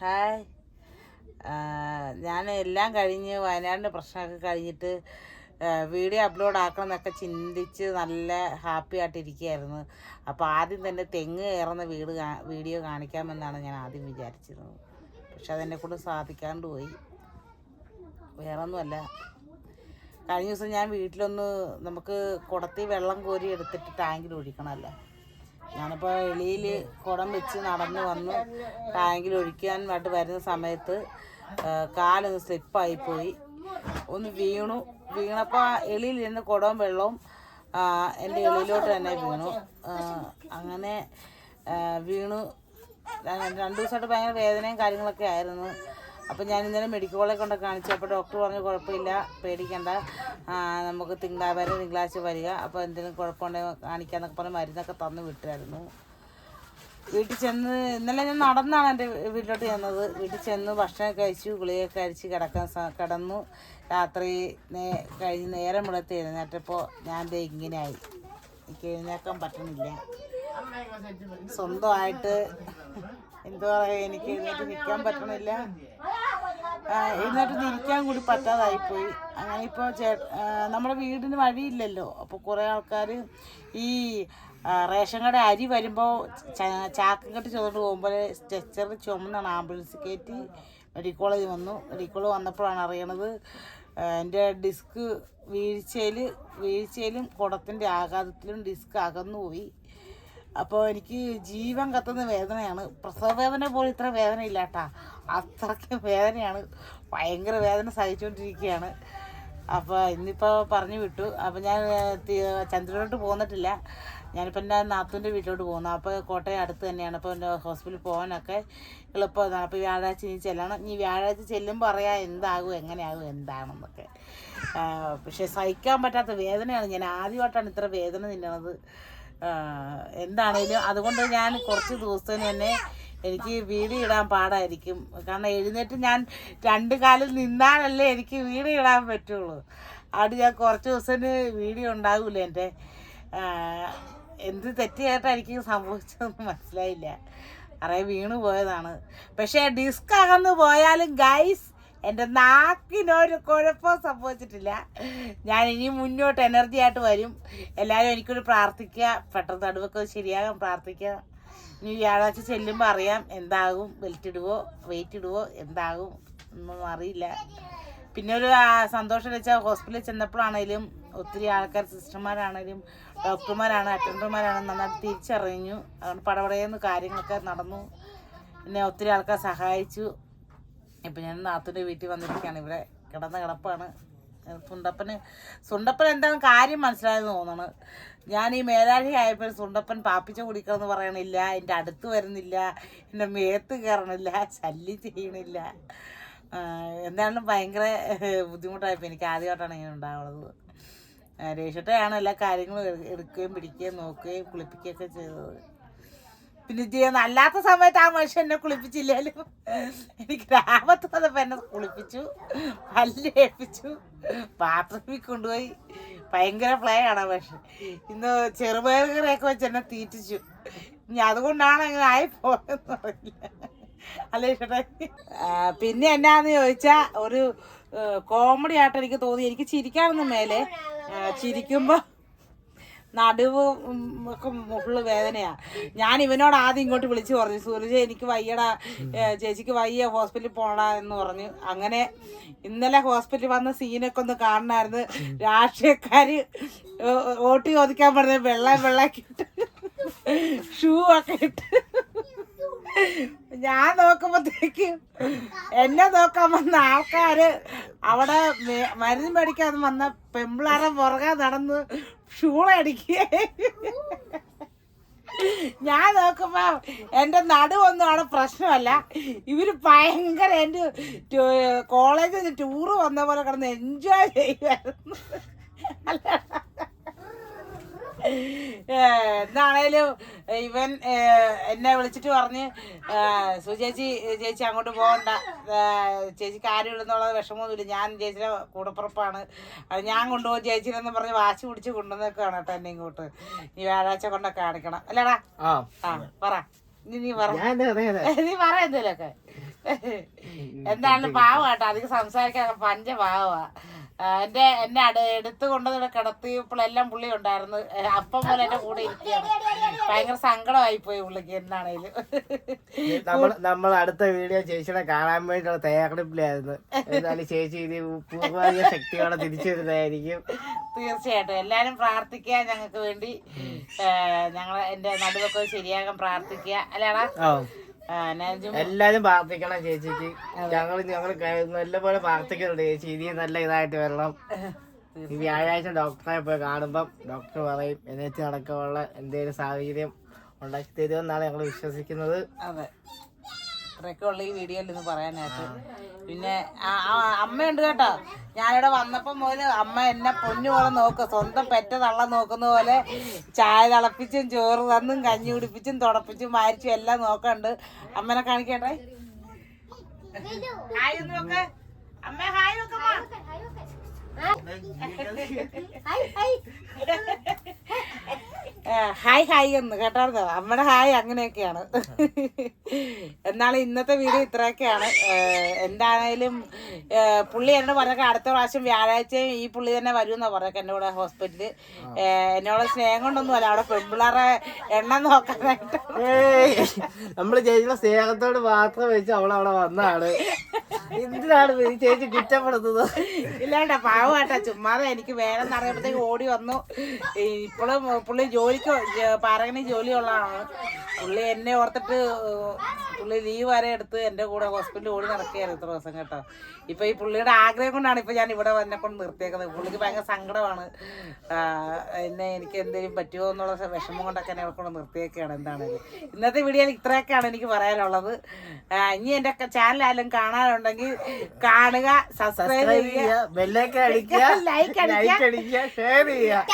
Hi. ഞാൻ എല്ലാം കഴിഞ്ഞ് വയനാടിന്റെ പ്രശ്നമൊക്കെ കഴിഞ്ഞിട്ട് വീഡിയോ അപ്ലോഡ് ആക്കണം എന്നൊക്കെ ചിന്തിച്ച് നല്ല ഹാപ്പി ആയിട്ടിരിക്കുകയായിരുന്നു. അപ്പോൾ ആദ്യം തന്നെ തെങ്ങ് കയറുന്ന വീട് വീഡിയോ കാണിക്കാമെന്നാണ് ഞാൻ ആദ്യം വിചാരിച്ചിരുന്നത്. പക്ഷെ അതെന്നെ കൊണ്ട് സാധിക്കാണ്ട് പോയി. വേറെ ഒന്നുമല്ല കഴിഞ്ഞ ദിവസം ഞാൻ വീട്ടിലൊന്ന് നമുക്ക് കുടത്തി വെള്ളം കോരി എടുത്തിട്ട് ടാങ്കിൽ ഒഴിക്കണമല്ലോ. ഞാനിപ്പോൾ എളിയിൽ കുടം വെച്ച് നടന്നു വന്നു. ടാങ്കിൽ ഒഴിക്കാൻ വേണ്ടി വരുന്ന സമയത്ത് കാലൊന്ന് സ്ലിപ്പായിപ്പോയി ഒന്ന് വീണു. വീണപ്പോൾ എളിയിൽ ഇരുന്ന് കുടവും വെള്ളവും എന്റെ എളിയിലോട്ട് തന്നെ വീണു. അങ്ങനെ വീണു. രണ്ട് ദിവസമായിട്ട് ഭയങ്കര വേദനയും കാര്യങ്ങളൊക്കെ ആയിരുന്നു. അപ്പം ഞാൻ ഇന്നലെ മെഡിക്കൽ കോളേജ് കൊണ്ട് കാണിച്ചു. അപ്പോൾ ഡോക്ടർ പറഞ്ഞു കുഴപ്പമില്ല പേടിക്കണ്ട. നമുക്ക് തിങ്കളാഴ്ച വരെ തിങ്കളാഴ്ച വരിക. അപ്പോൾ എന്തെങ്കിലും കുഴപ്പമുണ്ടെങ്കിൽ കാണിക്കാന്നൊക്കെ പറഞ്ഞ് മരുന്നൊക്കെ തന്നു വിട്ടായിരുന്നു. വീട്ടിൽ ചെന്ന് ഇന്നലെ ഞാൻ നടന്നാണ് എന്റെ വീട്ടിലോട്ട് ചെന്നത്. വീട്ടിൽ ചെന്ന് ഭക്ഷണം കഴിച്ചു ഗുളികയൊക്കെ കഴിച്ച് കിടക്കാൻ കിടന്നു. രാത്രി നേ കഴിഞ്ഞ് നേരം വെളുത്ത് എഴുന്നേറ്റപ്പോൾ ഞാൻ ദേ ഇങ്ങനെയായി. എനിക്ക് എഴുന്നേക്കാൻ പറ്റണില്ല. സ്വന്തമായിട്ട് എന്താ എനിക്ക് എഴുന്നേറ്റ് നിൽക്കാൻ പറ്റണില്ല. എഴുന്നേറ്റ് നിൽക്കാൻ കൂടി പറ്റാതായിപ്പോയി. അങ്ങനെ ഇപ്പോൾ ചേ നമ്മുടെ വീടിന് വഴിയില്ലല്ലോ. അപ്പോൾ കുറേ ആൾക്കാർ ഈ റേഷൻ കട അരി വരുമ്പോൾ ചാക്കും കെട്ടി ചുമട്ട് പോകുമ്പോൾ സ്ട്രെച്ചർ ചുമന്നാണ്. ആംബുലൻസ് കയറ്റി മെഡിക്കൽ കോളേജ് വന്നു. മെഡിക്കൽ കോളേജ് വന്നപ്പോഴാണ് അറിയണത് എന്റെ ഡിസ്ക് വീഴ്ചയിൽ വീഴ്ചയിലും കുടത്തിന്റെ ആഘാതത്തിലും ഡിസ്ക് അകന്നുപോയി. അപ്പോൾ എനിക്ക് ജീവൻ കത്തുന്ന വേദനയാണ്. പ്രസവ വേദന പോലും ഇത്ര വേദന ഇല്ല കേട്ടാ. അത്രയ്ക്ക് വേദനയാണ്. ഭയങ്കര വേദന സഹിച്ചുകൊണ്ടിരിക്കുകയാണ് അപ്പോൾ ഇന്നിപ്പോൾ പറഞ്ഞു വിട്ടു. അപ്പോൾ ഞാൻ ചന്ദ്രനോട്ട് പോന്നിട്ടില്ല. ഞാനിപ്പോൾ എന്റെ നാത്തൂന്റെ വീട്ടിലോട്ട് പോകുന്നു. അപ്പോൾ കോട്ടയം അടുത്ത് തന്നെയാണ്. അപ്പോൾ എന്റെ ഹോസ്പിറ്റലിൽ പോകാനൊക്കെ എളുപ്പമാണ് അപ്പോൾ വ്യാഴാഴ്ച ഇനി ചെല്ലണം. ഇനി വ്യാഴാഴ്ച ചെല്ലുമ്പോൾ അറിയാം എന്താകും എങ്ങനെയാകും എന്താണെന്നൊക്കെ. പക്ഷേ സഹിക്കാൻ പറ്റാത്ത വേദനയാണ്. ഞാൻ ആദ്യമായിട്ടാണ് ഇത്ര വേദന തിന്നണത് ആ, എന്താണേലും അതുകൊണ്ട് ഞാൻ കുറച്ച് ദിവസത്തിന് തന്നെ എനിക്ക് വീട് ഇടാൻ പാടായിരിക്കും. കാരണം എഴുന്നേറ്റ് ഞാൻ രണ്ട് കാലിൽ നിന്നാലല്ലേ എനിക്ക് വീട് ഇടാൻ പറ്റുള്ളൂ. അവിടെ ഞാൻ കുറച്ച് ദിവസത്തിന് വീഡിയോ ഉണ്ടാവില്ല എന്റെ? എന്ത് തെറ്റായിട്ടാണ് എനിക്ക് സംഭവിച്ചതെന്ന് മനസ്സിലായില്ല. അറേ വീണ് പോയതാണ്. പക്ഷേ ഡിസ്ക് അകന്ന് പോയാലും ഗൈസ് എന്റെ നാക്കിനൊരു കുഴപ്പം സംഭവിച്ചിട്ടില്ല. ഞാൻ ഇനി മുന്നോട്ട് എനർജി ആയിട്ട് വരും. എല്ലാവരും എനിക്കൊരു പ്രാർത്ഥിക്കുക. പെട്ടെന്ന് നടുവൊക്കെ ശരിയാകാൻ പ്രാർത്ഥിക്കുക. ഇനി വ്യാഴാഴ്ച ചെല്ലുമ്പോൾ അറിയാം എന്താകും. ബെൽറ്റ് ഇടുവോ വെയിറ്റ് ഇടുവോ എന്താകും ഒന്നും അറിയില്ല. പിന്നെ ഒരു സന്തോഷം വെച്ചാൽ ഹോസ്പിറ്റലിൽ ചെന്നപ്പോഴാണേലും ഒത്തിരി ആൾക്കാർ സിസ്റ്റർമാരാണേലും ഡോക്ടർമാരാണ് അറ്റൻഡർമാരാണ് നന്നായിട്ട് തിരിച്ചറിഞ്ഞു. അതുകൊണ്ട് പടപടയെന്ന് കാര്യങ്ങളൊക്കെ നടന്നു. പിന്നെ ഒത്തിരി ആൾക്കാർ സഹായിച്ചു. ഇപ്പം ഞാൻ നാത്തൂന്റെ വീട്ടിൽ വന്നിരിക്കുകയാണ്. ഇവിടെ കിടന്ന കിടപ്പാണ്. സുണ്ടപ്പന് സുണ്ടപ്പൻ എന്താണ് കാര്യം മനസ്സിലായെന്ന് തോന്നുന്നു ഞാൻ ഈ മേലാഴി ആയപ്പോൾ സുണ്ടപ്പൻ പാപ്പിച്ച കുടിക്കണമെന്ന് പറയണില്ല. എന്റെ അടുത്ത് വരുന്നില്ല. എന്റെ മേത്ത് കയറണില്ല. ശല്യം ചെയ്യണില്ല. എന്തായാലും ഭയങ്കര ബുദ്ധിമുട്ടായപ്പോൾ എനിക്ക് ആദ്യമായിട്ടാണ് ഇങ്ങനെ ഉണ്ടാവുന്നത് രേഷട്ടയാണ് എല്ലാ കാര്യങ്ങളും എടു- എടുക്കുകയും പിടിക്കുകയും നോക്കുകയും കുളിപ്പിക്കുകയൊക്കെ ചെയ്തത്. പിന്നെ ചെയ്യുന്ന അല്ലാത്ത സമയത്ത് ആ മനുഷ്യൻ എന്നെ കുളിപ്പിച്ചില്ലാലും? എനിക്ക് രാമത്ത് വന്നപ്പോൾ എന്നെ കുളിപ്പിച്ചു പല്ല് ഏൽപ്പിച്ചു ബാത്റൂമിൽ കൊണ്ടുപോയി. ഭയങ്കര പ്ലേ ആണ് പക്ഷെ ഇന്ന് ചെറുപയർ കറിയൊക്കെ വെച്ച് എന്നെ തീറ്റിച്ചു. ഇനി അതുകൊണ്ടാണ് അങ്ങനെ ആയിപ്പോയെന്ന് അറിയില്ല. അല്ലേ പിന്നെ എന്നാന്ന് ചോദിച്ചാൽ ഒരു കോമഡി ആയിട്ട് എനിക്ക് തോന്നി. എനിക്ക് ചിരിക്കാനൊന്നും മേലെ. ചിരിക്കുമ്പോൾ ചിരിക്കുമ്പോ നടുവ് ഒക്കെ മുകളിൽ വേദനയാ. ഞാൻ ഇവനോട് ആദ്യം ഇങ്ങോട്ട് വിളിച്ചു പറഞ്ഞു സൂരജ് എനിക്ക് വയ്യടാ ചേച്ചിക്ക് വയ്യ ഹോസ്പിറ്റലിൽ പോണടാ എന്ന് പറഞ്ഞു. അങ്ങനെ ഇന്നലെ ഹോസ്പിറ്റലിൽ വന്ന സീനൊക്കെ ഒന്ന് കാണണമായിരുന്നു രാഷ്ട്രീയക്കാര് ഓട്ടി ചോദിക്കാൻ പറഞ്ഞ വെള്ളം വെള്ളമൊക്കെ ഇട്ട് ഷൂ ഒക്കെ ഇട്ട് ഞാൻ നോക്കുമ്പോഴത്തേക്ക് എന്നെ നോക്കാൻ വന്ന ആൾക്കാര് അവിടെ മരുന്ന് മേടിക്കാൻ വന്ന പെമ്പിളാരെ പുറകെ നടന്ന് ഷൂളടിക്കുക ഞാൻ നോക്കുമ്പോ എന്റെ നടുവൊന്നും അവിടെ പ്രശ്നമല്ല. ഇവർ ഭയങ്കര എന്റെ കോളേജിൽ നിന്ന് ടൂറ് വന്ന പോലെ കിടന്ന് എൻജോയ് ചെയ്യുമായിരുന്നു അല്ല. ഏ, എന്താണേലും ഇവൻ എന്നെ വിളിച്ചിട്ട് പറഞ്ഞ് സുചേച്ചി ചേച്ചി അങ്ങോട്ട് പോകണ്ട. ചേച്ചി ചേച്ചിക്ക് ആരും ഇല്ലെന്നുള്ളത് വിഷമമൊന്നുമില്ല. ഞാൻ ചേച്ചിയുടെ കൂടപ്പുറപ്പാണ്. അത് ഞാൻ കൊണ്ടുപോകും ചേച്ചിനെന്ന് പറഞ്ഞ് വാശി പിടിച്ച് കൊണ്ടുവന്നേക്കാണ് കേട്ടോ എന്നെ ഇങ്ങോട്ട്. നീ വ്യാഴാഴ്ച കൊണ്ടൊക്കെ കാണിക്കണം. അല്ലടാ? ആ. പറ. നീ പറ. നീ പറ എന്തേലൊക്കെ. എന്താണ് പാവാട്ടോ. അധികം സംസാരിക്കാൻ പഞ്ച പാവമാ ആ, എന്റെ എന്നെ അട എടുത്തു കൊണ്ടുവന്ന് കിടത്തിയപ്പോഴെല്ലാം പുള്ളി ഉണ്ടായിരുന്നു. അപ്പം പോലെ എന്റെ കൂടെ ഇരിക്കുകയാണ്. ഭയങ്കര സങ്കടമായി പോയി പുള്ളിക്ക് എന്താണേലും നമ്മൾ നമ്മൾ അടുത്ത വീഡിയോ ചേച്ചിയുടെ കാണാൻ വേണ്ടിയുള്ള തയ്യാറെടുപ്പിലായിരുന്നു എന്നാലും ചേച്ചി ഇത് പൂർവാധിക ശക്തിയോടെ തിരിച്ചു വരുന്നതായിരിക്കും തീർച്ചയായിട്ടും. എല്ലാരും പ്രാർത്ഥിക്കുക ഞങ്ങൾക്ക് വേണ്ടി. ഞങ്ങൾ എന്റെ നടുവൊക്കെ ശരിയാകാൻ പ്രാർത്ഥിക്കുക. അല്ലേടാ എല്ലാരും പ്രാർത്ഥിക്കണം ചേച്ചിക്ക്. ഞങ്ങൾ ഞങ്ങൾ നല്ലപോലെ പ്രാർത്ഥിക്കുന്നുണ്ട് ചേച്ചി. ഇനിയും നല്ല ഇതായിട്ട് വരണം. ഈ വ്യാഴാഴ്ച ഡോക്ടറെ പോയി കാണുമ്പം ഡോക്ടർ പറയും എന്നിട്ട് നടക്കാനുള്ള എന്തെങ്കിലും സാഹചര്യം ഉണ്ടാക്കി തരുമെന്നാണ് ഞങ്ങൾ വിശ്വസിക്കുന്നത്. അതെ. ഇത്രയൊക്കെ ഉള്ള ഈ വീഡിയോയിൽ ഇന്ന് പറയാനായിട്ട്. പിന്നെ അമ്മയുണ്ട് കേട്ടോ. ഞാനിവിടെ വന്നപ്പം മുതൽ അമ്മ എന്നെ പൊന്നു പോലെ നോക്കുക സ്വന്തം പെറ്റ തള്ള നോക്കുന്ന പോലെ ചായ തിളപ്പിച്ചും ചോറ് തന്നും കഞ്ഞി കുടിപ്പിച്ചും തുടപ്പിച്ചും വാരിച്ചും എല്ലാം നോക്കണ്ട് അമ്മനെ കാണിക്കട്ടെ. ഹായ് നോക്ക്. അമ്മ ഹായ് നോക്കമ്മ ഹായ് ഹായ് എന്ന് കേട്ടാർന്നോ നമ്മുടെ ഹായ് അങ്ങനെയൊക്കെയാണ്. എന്നാൽ ഇന്നത്തെ വീഡിയോ ഇത്രയൊക്കെയാണ്. എന്താണേലും പുള്ളി എന്നോട് പറഞ്ഞൊക്കെ അടുത്ത പ്രാവശ്യം വ്യാഴാഴ്ചയും ഈ പുള്ളി തന്നെ വരുമെന്നാ പറഞ്ഞൊക്കെ എന്റെ കൂടെ ഹോസ്പിറ്റലിൽ. എന്നോട് സ്നേഹം കൊണ്ടൊന്നും അല്ല അവിടെ പെൺപിള്ളേരെ എണ്ണം നോക്കാനായിട്ട്. നമ്മൾ ചെയ്യുന്ന സ്നേഹത്തോട് മാത്രം വെച്ച് അവളവിടെ വന്നാണ് എന്തിനാണ് ചേച്ചി കുറ്റപ്പെടുത്തുന്നത്? ഇല്ലാണ്ട പാവമാട്ടാ. ചുമ്മാതെ എനിക്ക് വേണമെന്ന് അറിയുമ്പോഴത്തേക്ക് ഓടി വന്നു. ഇപ്പോഴും പുള്ളി ജോലിക്ക് പാറകണി ജോലിയുള്ളതാണ് പുള്ളി എന്നെ ഓർത്തിട്ട് പുള്ളി ലീവ് വരെ എടുത്ത് എന്റെ കൂടെ ഹോസ്പിറ്റലിൽ ഓടി നടക്കുകയായിരുന്നു ഇത്ര ദിവസം കേട്ടോ. ഇപ്പൊ ഈ പുള്ളിയുടെ ആഗ്രഹം കൊണ്ടാണ് ഇപ്പൊ ഞാൻ ഇവിടെ വന്നെ കൊണ്ട് നിർത്തിയേക്കുന്നത്. പുള്ളിക്ക് ഭയങ്കര സങ്കടമാണ്. എന്നെ എനിക്ക് എന്തെങ്കിലും പറ്റുമോ എന്നുള്ള വിഷമം കൊണ്ടൊക്കെ എന്നെ കൊണ്ട് നിർത്തിയേക്കാണ് എന്താണെങ്കിലും. ഇന്നത്തെ വീഡിയോയിൽ ഇത്രയൊക്കെയാണ് എനിക്ക് പറയാനുള്ളത്. ഇനി എന്റെ ചാനൽ ആയാലും കാണാനുണ്ടെങ്കിൽ കാണുക സബ്സ്ക്രൈബ് ചെയ്യുക. ബെല്ലൊക്കെ അടിക്കുക ലൈക്ക് അടിക്കുക. ഷെയർ ചെയ്യുക.